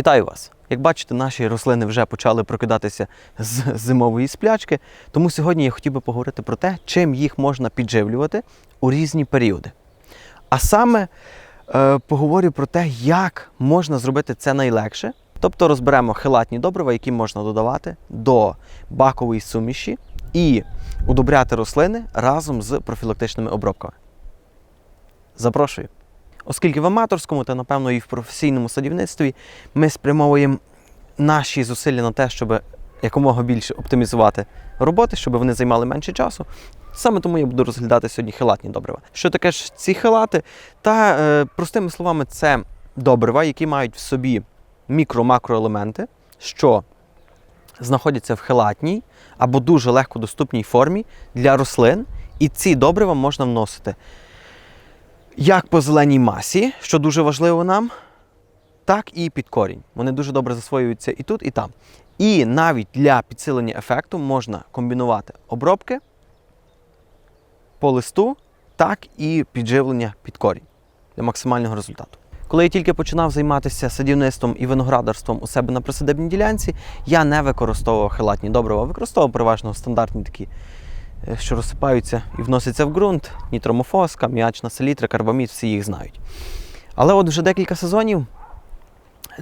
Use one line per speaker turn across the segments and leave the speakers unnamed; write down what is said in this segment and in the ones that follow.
Вітаю вас! Як бачите, наші рослини вже почали прокидатися з зимової сплячки. Тому сьогодні я хотів би поговорити про те, чим їх можна підживлювати у різні періоди. А саме е, поговорю про те, як можна зробити це найлегше. Тобто розберемо хелатні добрива, які можна додавати до бакової суміші і удобряти рослини разом з профілактичними обробками. Запрошую. Оскільки в аматорському та, напевно, і в професійному садівництві ми спрямовуємо наші зусилля на те, щоб якомога більше оптимізувати роботи, щоб вони займали менше часу. Саме тому я буду розглядати сьогодні хелатні добрива. Що таке ж ці хелати? Та е, простими словами, це добрива, які мають в собі мікро-макроелементи, що знаходяться в хелатній або дуже легкодоступній формі для рослин. І ці добрива можна вносити як по зеленій масі, що дуже важливо нам, так і під корінь. Вони дуже добре засвоюються і тут, і там. І навіть для підсилення ефекту можна комбінувати обробки по листу, так і підживлення під корінь для максимального результату. Коли я тільки починав займатися садівництвом і виноградарством у себе на присадибній ділянці, я не використовував хелатні добрива, використовував переважно стандартні такі, що розсипаються і вносяться в ґрунт, нітромофос, кам'ячна селітра, карбамід, всі їх знають. Але от вже декілька сезонів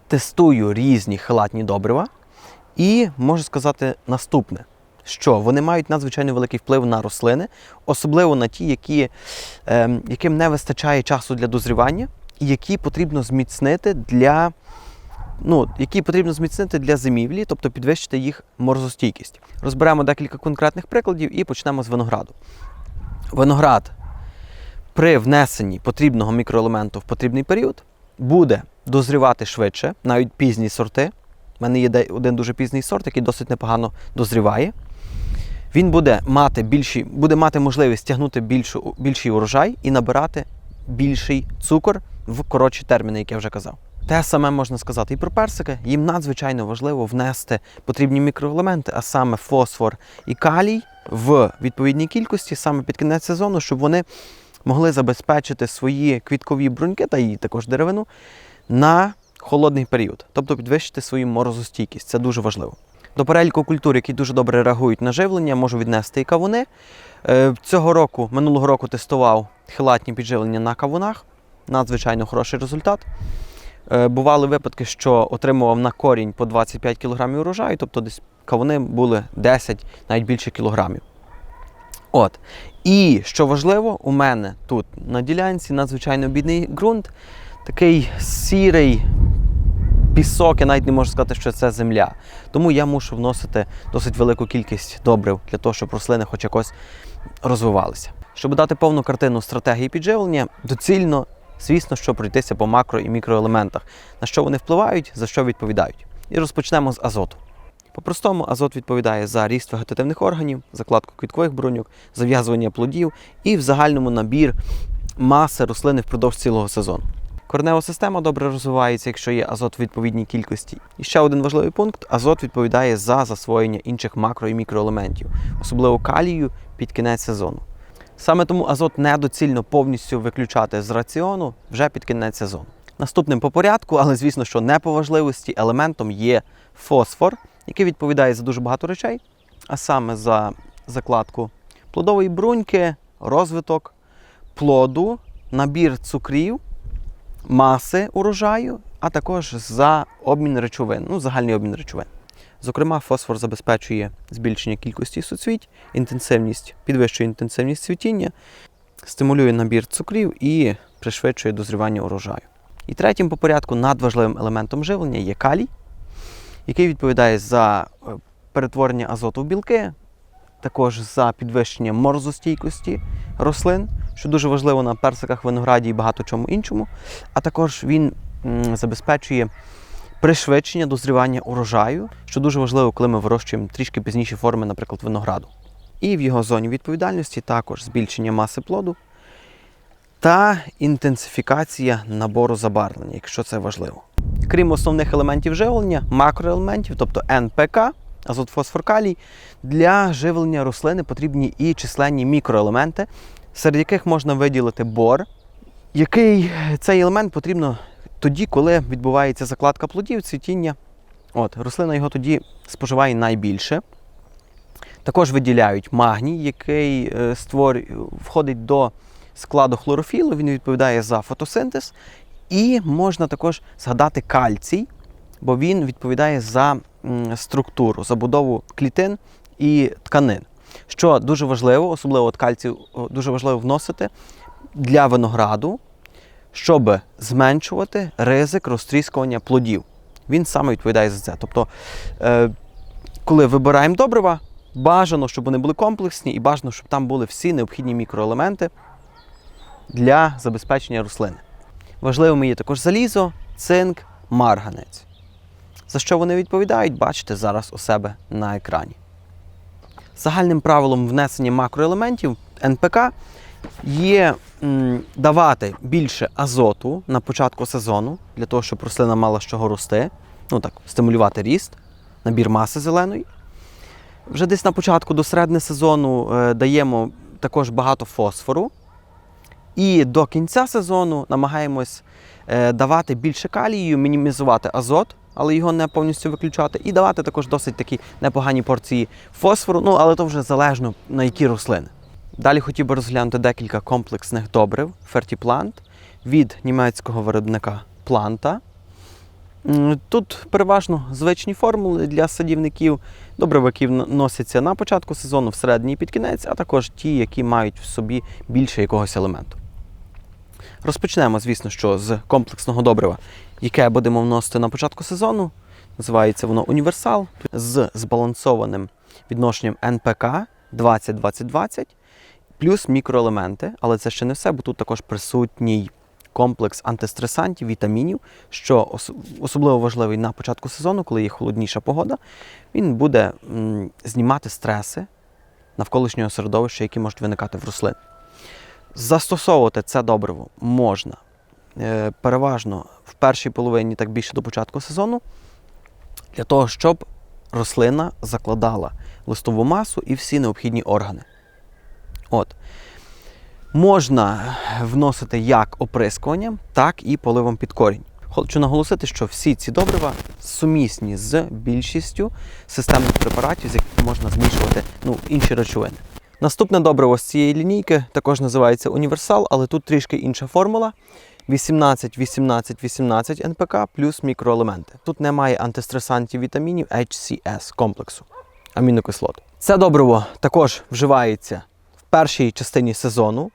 тестую різні хелатні добрива і можу сказати наступне, що вони мають надзвичайно великий вплив на рослини, особливо на ті, які, е, яким не вистачає часу для дозрівання, і які потрібно зміцнити для. Ну, які потрібно зміцнити для зимівлі, тобто підвищити їх морозостійкість. Розберемо декілька конкретних прикладів і почнемо з винограду. Виноград при внесенні потрібного мікроелементу в потрібний період буде дозрівати швидше, навіть пізні сорти. У мене є один дуже пізній сорт, який досить непогано дозріває. Він буде мати, більші, буде мати можливість тягнути більшу, більший урожай і набирати більший цукор в коротші терміни, як я вже казав. Те саме можна сказати і про персики. Їм надзвичайно важливо внести потрібні мікроелементи, а саме фосфор і калій в відповідній кількості саме під кінець сезону, щоб вони могли забезпечити свої квіткові бруньки та і також деревину на холодний період, тобто підвищити свою морозостійкість. Це дуже важливо. До переліку культур, які дуже добре реагують на живлення, можу віднести і кавуни. Е, Цього року, минулого року, тестував хилатні підживлення на кавунах. Надзвичайно хороший результат. Е, Бували випадки, що отримував на корінь по 25 кг урожаю, тобто десь кавуни були 10, навіть більше кілограмів. От. І що важливо, у мене тут на ділянці надзвичайно бідний ґрунт, такий сірий пісок, я навіть не можу сказати, що це земля. Тому я мушу вносити досить велику кількість добрив для того, щоб рослини хоч якось розвивалися. Щоб дати повну картину стратегії підживлення, доцільно, звісно, що пройтися по макро і мікроелементах, на що вони впливають, за що відповідають. І розпочнемо з азоту. По-простому, азот відповідає за ріст вегетативних органів, закладку квіткових бруньок, зав'язування плодів і в загальному набір маси рослини впродовж цілого сезону. Коренева система добре розвивається, якщо є азот в відповідній кількості. І ще один важливий пункт: азот відповідає за засвоєння інших макро і мікроелементів, особливо калію під кінець сезону. Саме тому азот недоцільно повністю виключати з раціону вже під кінець сезону. Наступним по порядку, але звісно, що не по важливості, елементом є фосфор, який відповідає за дуже багато речей, а саме за закладку плодової бруньки, розвиток плоду, набір цукрів, маси урожаю, а також за обмін речовин, ну, загальний обмін речовин. Зокрема, фосфор забезпечує збільшення кількості суцвіть, інтенсивність, підвищує інтенсивність цвітіння, стимулює набір цукрів і пришвидшує дозрівання урожаю. І третім по порядку надважливим елементом живлення є калій, який відповідає за е, перетворення азоту в білки, також за підвищення морозостійкості рослин, що дуже важливо на персиках, винограді і багато чому іншому. А також він забезпечує пришвидшення дозрівання урожаю, що дуже важливо, коли ми вирощуємо трішки пізніші форми, наприклад, винограду. І в його зоні відповідальності також збільшення маси плоду та інтенсифікація набору забарвлення, якщо це важливо. Крім основних елементів живлення, макроелементів, тобто НПК, азот, фосфор, калій, для живлення рослини потрібні і численні мікроелементи, серед яких можна виділити бор, який цей елемент потрібно тоді, коли відбувається закладка плодів, цвітіння, от, рослина його тоді споживає найбільше. Також виділяють магній, який е, створює, входить до складу хлорофілу, він відповідає за фотосинтез. І можна також згадати кальцій, бо він відповідає за структуру, забудову клітин і тканин. Що дуже важливо, особливо от кальцій дуже важливо вносити для винограду, щоб зменшувати ризик розтріскування плодів. Він саме відповідає за це. Тобто, е, коли вибираємо добрива, бажано, щоб вони були комплексні, і бажано, щоб там були всі необхідні мікроелементи для забезпечення рослини. Важливими є також залізо, цинк, марганець. За що вони відповідають, бачите зараз у себе на екрані. Загальним правилом внесення макроелементів НПК є давати більше азоту на початку сезону, для того, щоб рослина мала з чого рости, ну так, стимулювати ріст, набір маси зеленої. Вже десь на початку до середини сезону е, даємо також багато фосфору. І до кінця сезону намагаємось е, давати більше калію, мінімізувати азот, але його не повністю виключати, і давати також досить такі непогані порції фосфору, ну але то вже залежно на які рослини. Далі хотів би розглянути декілька комплексних добрив Fertiplant від німецького виробника Планта. Тут переважно звичні формули для садівників. Вно- носяться на початку сезону, всередині і під кінець, а також ті, які мають в собі більше якогось елементу. Розпочнемо, звісно, що з комплексного добрива, яке будемо вносити на початку сезону. Називається воно універсал з збалансованим відношенням НПК 20-20-20 плюс мікроелементи. Але це ще не все, бо тут також присутній комплекс антистресантів, вітамінів, що ос- особливо важливий на початку сезону, коли є холодніша погода. Він буде знімати стреси навколишнього середовища, які можуть виникати в рослин. Застосовувати це добриво можна е, переважно в першій половині, так більше до початку сезону, для того, щоб рослина закладала листову масу і всі необхідні органи. От. Можна вносити як оприскуванням, так і поливом під корінь. Хочу наголосити, що всі ці добрива сумісні з більшістю системних препаратів, з яких можна змішувати ну, інші речовини. Наступне добриво з цієї лінійки також називається універсал, але тут трішки інша формула. 18, 18, 18 НПК плюс мікроелементи. Тут немає антистресантів вітамінів HCS комплексу амінокислот. Це добриво також вживається першій частині сезону,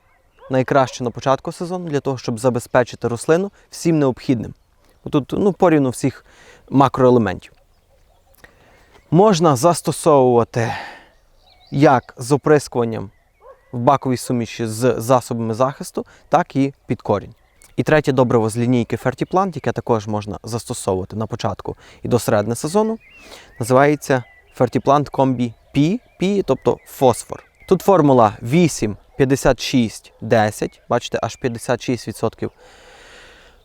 найкраще на початку сезону, для того, щоб забезпечити рослину всім необхідним. Тут ну, порівну всіх макроелементів. Можна застосовувати як з оприскуванням в баковій суміші з засобами захисту, так і під корінь. І третє добриво з лінійки Fertiplant, яке також можна застосовувати на початку і до середини сезону, називається Fertiplant Combi P, P, тобто фосфор. Тут формула 8, 56, 10. Бачите, аж 56%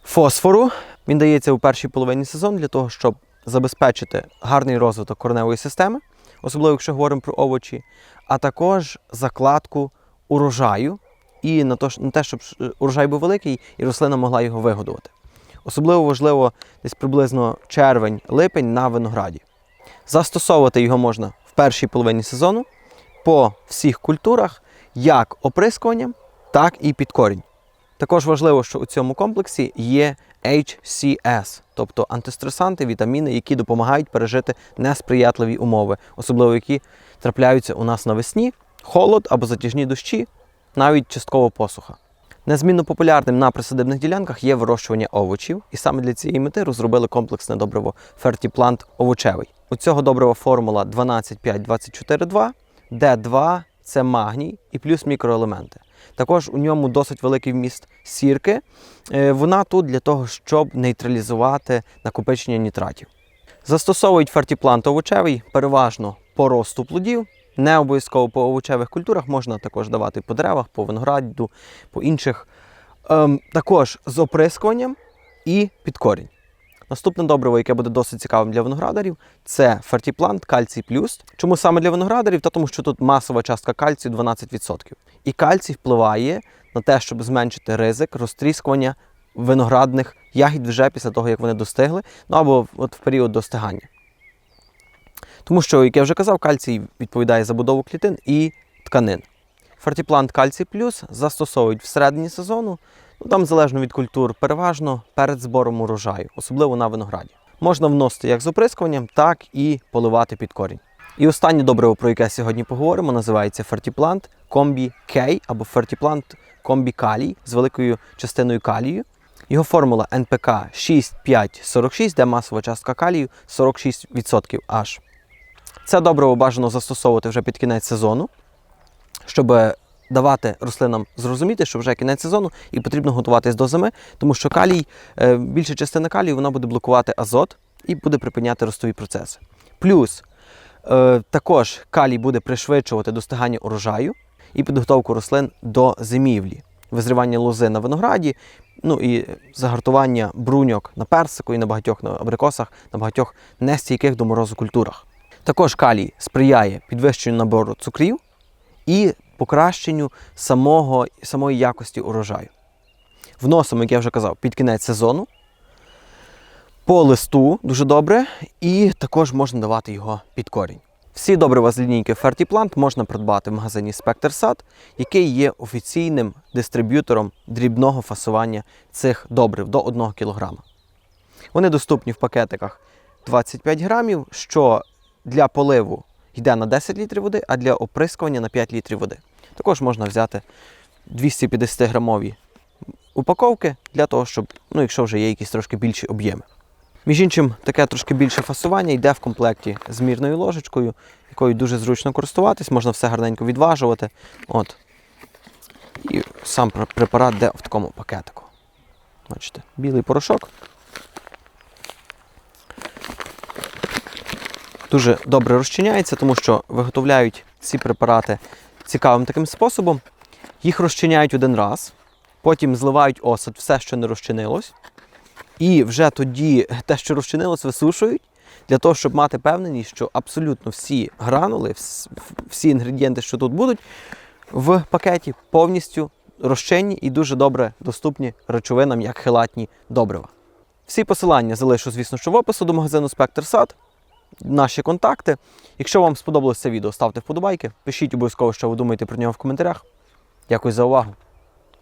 фосфору. Він дається у першій половині сезону для того, щоб забезпечити гарний розвиток кореневої системи, особливо якщо говоримо про овочі, а також закладку урожаю і на те, щоб е, урожай був великий і рослина могла його вигодувати. Особливо важливо десь приблизно червень-липень на винограді. Застосовувати його можна в першій половині сезону по всіх культурах, як оприскуванням, так і під корінь. Також важливо, що у цьому комплексі є HCS, тобто антистресанти, вітаміни, які допомагають пережити несприятливі умови, особливо які трапляються у нас навесні, холод або затяжні дощі, навіть частково посуха. Незмінно популярним на присадибних ділянках є вирощування овочів, і саме для цієї мети розробили комплексне добриво Fertiplant овочевий. У цього добрива формула 12,5-24,2, де 2 це магній і плюс мікроелементи. Також у ньому досить великий вміст сірки. Е, Вона тут для того, щоб нейтралізувати накопичення нітратів. Застосовують фертіплант овочевий переважно по росту плодів. Не обов'язково по овочевих культурах можна також давати по деревах, по винограду, по інших. Ем, також з оприскуванням і під корінь. Наступне добриво, яке буде досить цікавим для виноградарів, це фертіплант кальцій плюс. Чому саме для виноградарів? Та тому що тут масова частка кальцію 12%. І кальцій впливає на те, щоб зменшити ризик розтріскування виноградних ягід вже після того, як вони достигли, ну або от в період достигання. Тому що, як я вже казав, кальцій відповідає за будову клітин і тканин. Фертіплант кальцій плюс застосовують всередині сезону, ну там залежно від культур, переважно перед збором урожаю, особливо на винограді. Можна вносити як з оприскуванням, так і поливати під корінь. І останнє добриво, про яке сьогодні поговоримо, називається фертіплант комбі Кей або фертіплант комбі калій з великою частиною калію. Його формула НПК 6546, де масова частка калію 46% аж. Це добриво бажано застосовувати вже під кінець сезону, щоб давати рослинам зрозуміти, що вже кінець сезону і потрібно готуватись до зими, тому що калій, е, більша частина калію вона буде блокувати азот і буде припиняти ростові процеси. Плюс е, також калій буде пришвидшувати достигання урожаю і підготовку рослин до зимівлі, визрівання лози на винограді, ну і загартування бруньок на персику і на багатьох на абрикосах, на багатьох нестійких до морозу культурах. Також калій сприяє підвищенню набору цукрів і покращенню самого, самої якості урожаю. Вносимо, як я вже казав, під кінець сезону. По листу дуже добре, і також можна давати його під корінь. Всі добрива з лінійки Fertiplant можна придбати в магазині Spectre який є офіційним дистриб'ютором дрібного фасування цих добрив до 1 кг. Вони доступні в пакетиках 25 грамів, що для поливу йде на 10 літрів води, а для оприскування на 5 літрів води. Також можна взяти 250 грамові упаковки для того, щоб, ну, якщо вже є якісь трошки більші об'єми. Між іншим, таке трошки більше фасування йде в комплекті з мірною ложечкою, якою дуже зручно користуватись, можна все гарненько відважувати. От. І сам препарат йде в такому пакетику. Бачите, білий порошок. Дуже добре розчиняється, тому що виготовляють ці препарати цікавим таким способом. Їх розчиняють один раз, потім зливають осад, все, що не розчинилось. І вже тоді те, що розчинилось, висушують для того, щоб мати певненість, що абсолютно всі гранули, всі інгредієнти, що тут будуть, в пакеті повністю розчинні і дуже добре доступні речовинам, як хелатні добрива. Всі посилання залишу, звісно, що в опису до магазину Спектр Сад, наші контакти. Якщо вам сподобалося це відео, ставте вподобайки, пишіть обов'язково, що ви думаєте про нього в коментарях. Дякую за увагу.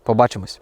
Побачимось!